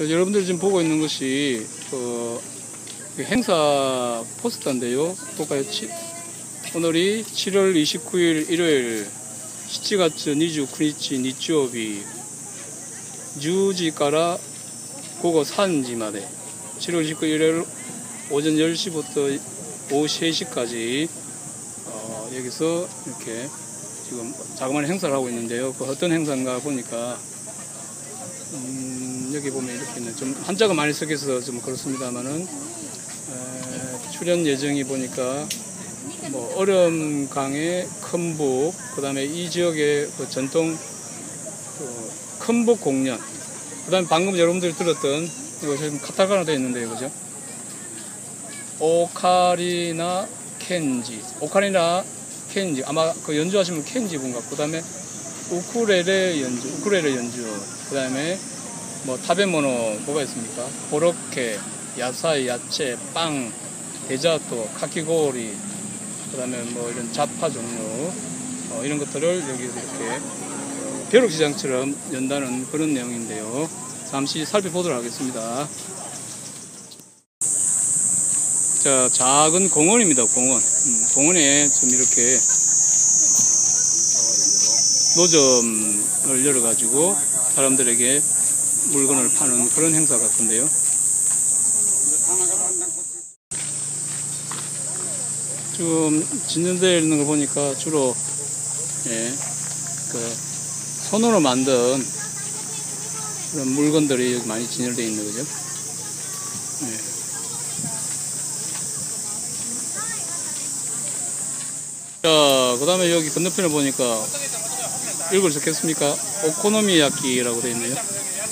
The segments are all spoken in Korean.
여러분들 지금 보고 있는 것이 어, 행사 포스터인데요. 볼까요? 치, 오늘이 7월 29일 일요일 시치가츠 니주쿠니치 니치오비 뉴지가라 고거 산지마대 7월 29일 일요일 오전 10시부터 오후 3시까지 어, 여기서 이렇게 지금 자그마한 행사를 하고 있는데요. 그 어떤 행사인가 보니까 음, 여기 보면 이렇게 있네. 좀 한자가 많이 섞여 있어서 좀 그렇습니다만은 에, 출연 예정이 보니까 뭐 얼음 강의 큰북, 그다음에 이 지역의 그 전통 그 큰북 공연, 그다음에 방금 여러분들이 들었던 이거 지금 카타카나 되어 있는데요, 그죠? 오카리나 켄지, 오카리나 켄지 아마 그 연주하시면 켄지 분 같고 그다음에 우쿠레레 연주, 우쿠레레 연주, 그다음에 뭐 타베모노 뭐가 있습니까? 고로케, 야사이, 야채, 빵, 데자토, 카키고리, 그다음에 뭐 이런 자파 종류 어, 이런 것들을 여기 이렇게 벼룩시장처럼 연다는 그런 내용인데요. 잠시 살펴보도록 하겠습니다. 자, 작은 공원입니다. 공원. 음, 공원에 좀 이렇게 노점을 열어가지고 사람들에게 물건을 파는 그런 행사 같은데요. 지금 진전되어 있는 거 보니까 주로 예, 그 손으로 만든 그런 물건들이 여기 많이 진열되어 있는 거죠. 예. 자, 그 다음에 여기 건너편에 보니까 읽을 적혔습니까? 오코노미야키라고 되어 있네요.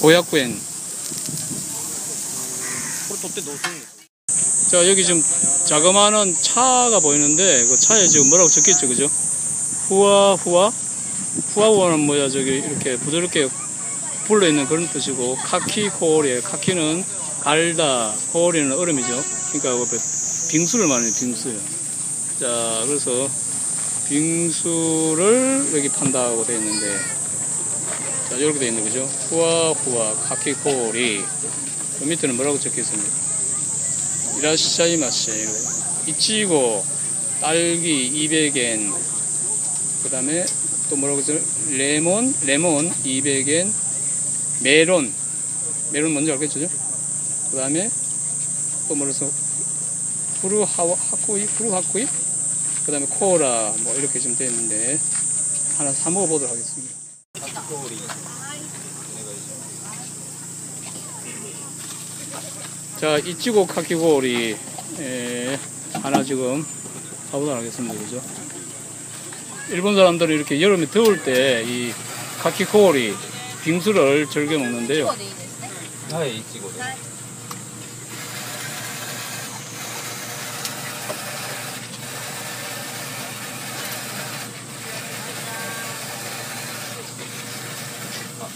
고약구엔. 자 여기 지금 자그마한 차가 보이는데 그 차에 지금 뭐라고 적혀있죠 그죠? 후아 후아? 후아후아는 뭐야? 저기 이렇게 부드럽게 불러있는 그런 뜻이고 카키 코오리에 카키는 갈다 코오리는 얼음이죠. 그러니까 그 빙수를 말하는 빙수요. 자 그래서 빙수를 여기 판다고 되어 있는데 자, 이렇게 되어 있는 거죠. 후아, 후아, 카키 코올이. 그 밑에는 뭐라고 적혀 있습니까? 이라시샤이마세 이치고 딸기 200엔. 그 다음에 또 뭐라고 했죠 레몬 레몬 200엔. 메론. 메론 뭔지 알겠죠? 그 다음에 또 뭐라서 후루 하와 하쿠이 후루 하쿠이? 그 다음에 코라. 뭐 이렇게 좀 되어 있는데 하나 사 먹어보도록 하겠습니다 氷자 이치고 카키고리 하나 지금 사보도록하겠습니다 그죠? 일본 사람들은 이렇게 여름에 더울 때 이 카키고리 빙수를 즐겨 먹는데요. 네, 이치고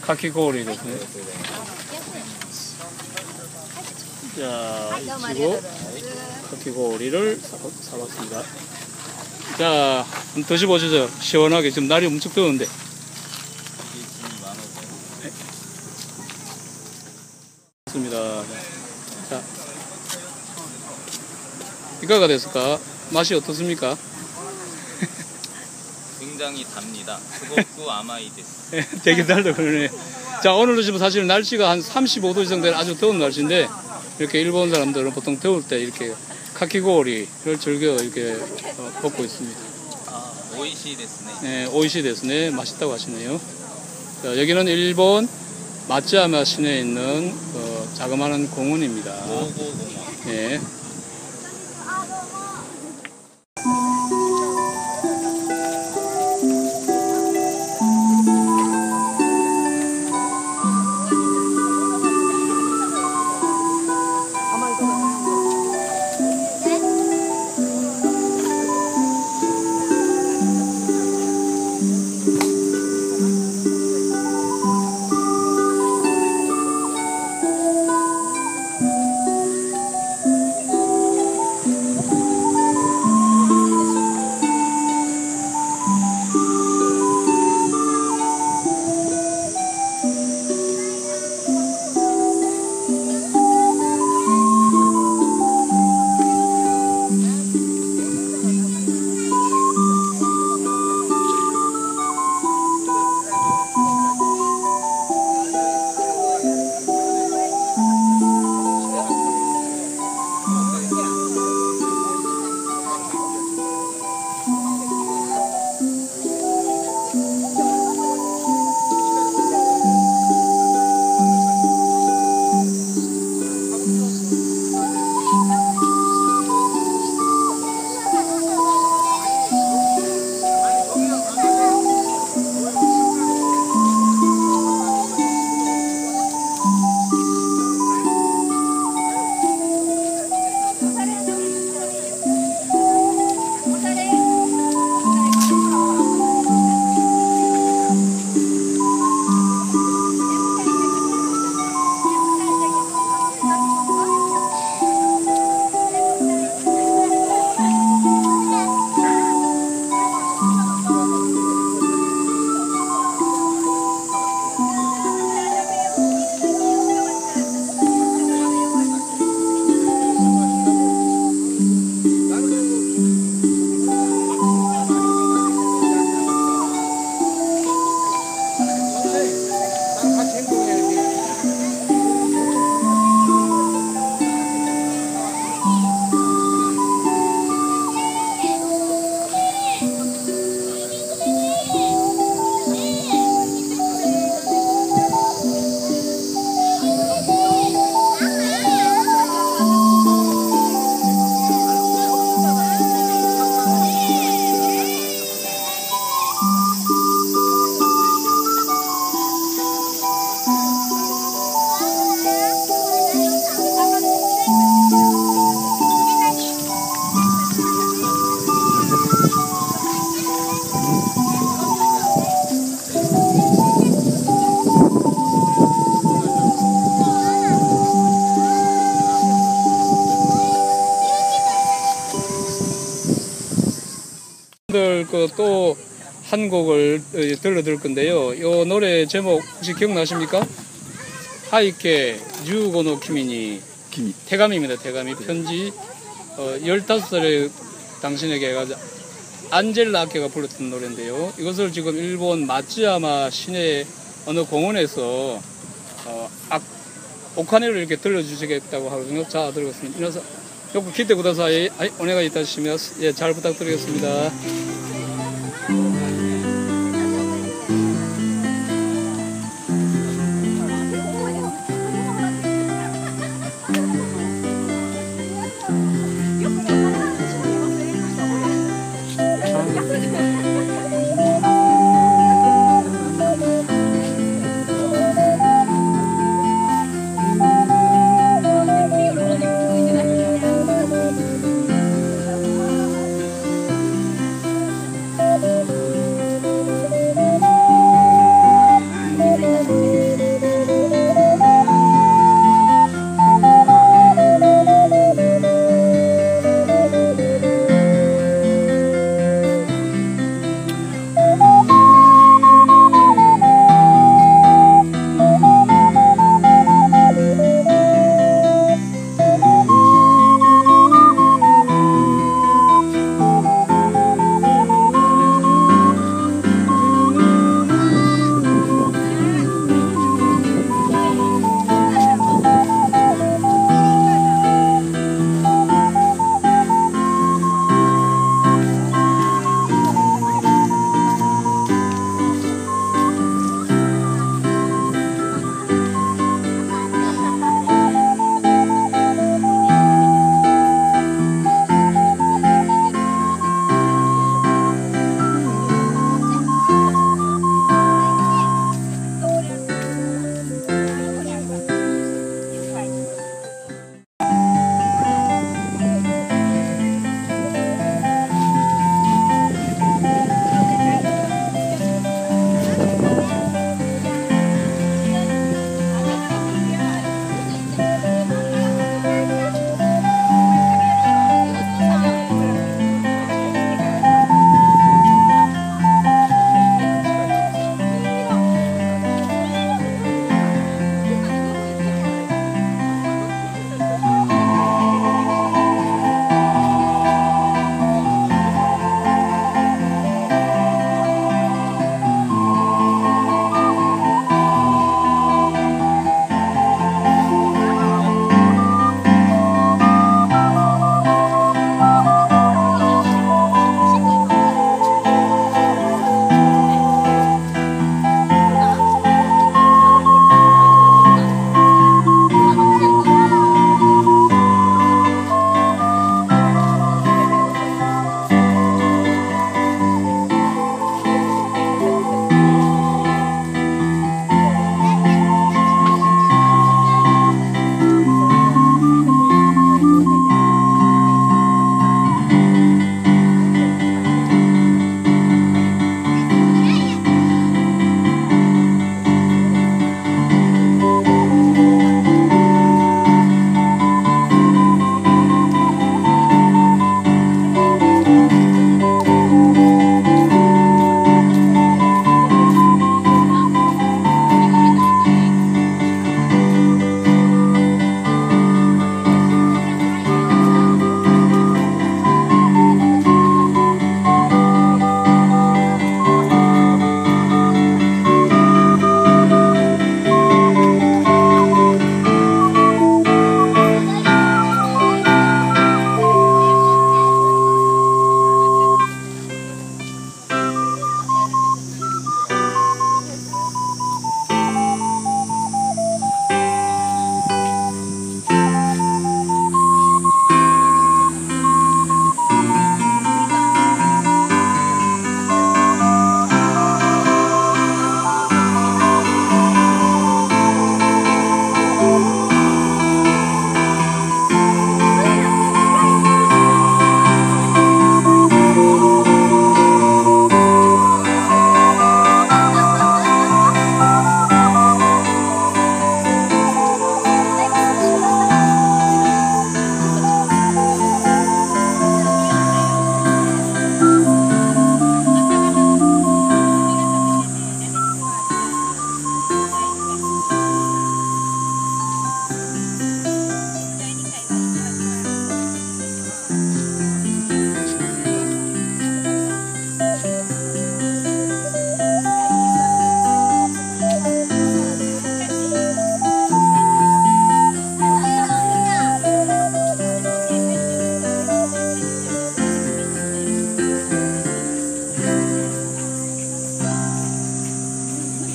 いちご。 카키고리ですね。 ありがとうございます 자, はい、どうもありがとう 이치고 ございます。 커피고리를 사, 사봤습니다. 자, 한번 드셔보시죠. 시원하게. 지금 날이 엄청 더운데. 1万円 좋습니다. 자, 이가가 됐을까? 맛이 어떻습니까? 굉장히 답니다. 그것도 아마이데스. 되게 달다 그러네. 자 오늘도 지금 사실 날씨가 한 35도 이상 되는 아주 더운 날씨인데 이렇게 일본 사람들은 보통 더울 때 이렇게 카키고리를 즐겨 이렇게 어, 먹고 있습니다. 아 오이시 데스네. 네 오이시 데스네 맛있다고 하시네요. 자, 여기는 일본 마츠야마 시내에 있는 어, 자그마한 공원입니다. 오고공원. 네. 또한 곡을 어, 들려드릴 건데요. 이 노래 제목 혹시 기억나십니까? 하이케 유고노 키미니 키미. 태감입니다. 태감이 편지 어, 15살의 당신에게 해가지고 안젤라 아케가 불렀던 노래인데요. 이것을 지금 일본 마츠야마 시내 어느 공원에서 어, 악, 오카네를 이렇게 들려주시겠다고 하거든요. 자, 들어겠습니다. 이나서 요구 기대 구다사이 오네가 있다시면 예, 잘 부탁드리겠습니다.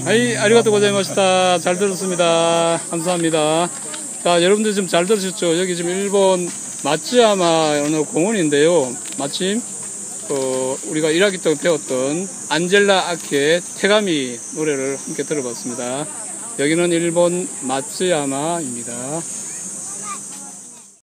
아리가또 고자이마시다. 잘 들었습니다. 감사합니다. 자, 여러분들 좀잘 들으셨죠? 여기 지금 일본 마츠야마 어느 공원인데요. 마침 어, 우리가 1학기 때 배웠던 안젤라 아키의 태가미 노래를 함께 들어봤습니다. 여기는 일본 마츠야마입니다.